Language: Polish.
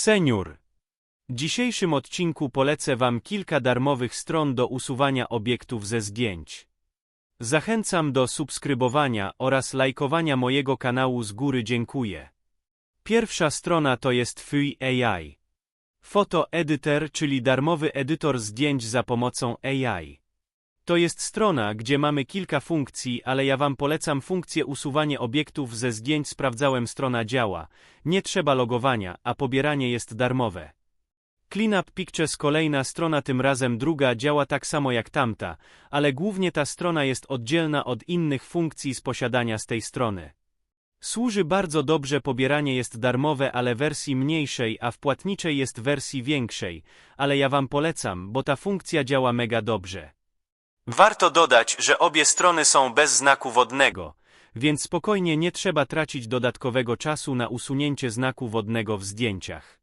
Senior. W dzisiejszym odcinku polecę Wam kilka darmowych stron do usuwania obiektów ze zdjęć. Zachęcam do subskrybowania oraz lajkowania mojego kanału z góry dziękuję. Pierwsza strona to jest Free AI. Photo Editor, czyli darmowy edytor zdjęć za pomocą AI. To jest strona, gdzie mamy kilka funkcji, ale ja Wam polecam funkcję usuwanie obiektów ze zdjęć. Sprawdzałem, strona działa. Nie trzeba logowania, a pobieranie jest darmowe. Cleanup Pictures kolejna strona, tym razem druga, działa tak samo jak tamta, ale głównie ta strona jest oddzielna od innych funkcji z posiadania z tej strony. Służy bardzo dobrze, pobieranie jest darmowe, ale wersji mniejszej, a w płatniczej jest wersji większej, ale ja Wam polecam, bo ta funkcja działa mega dobrze. Warto dodać, że obie strony są bez znaku wodnego, więc spokojnie nie trzeba tracić dodatkowego czasu na usunięcie znaku wodnego w zdjęciach.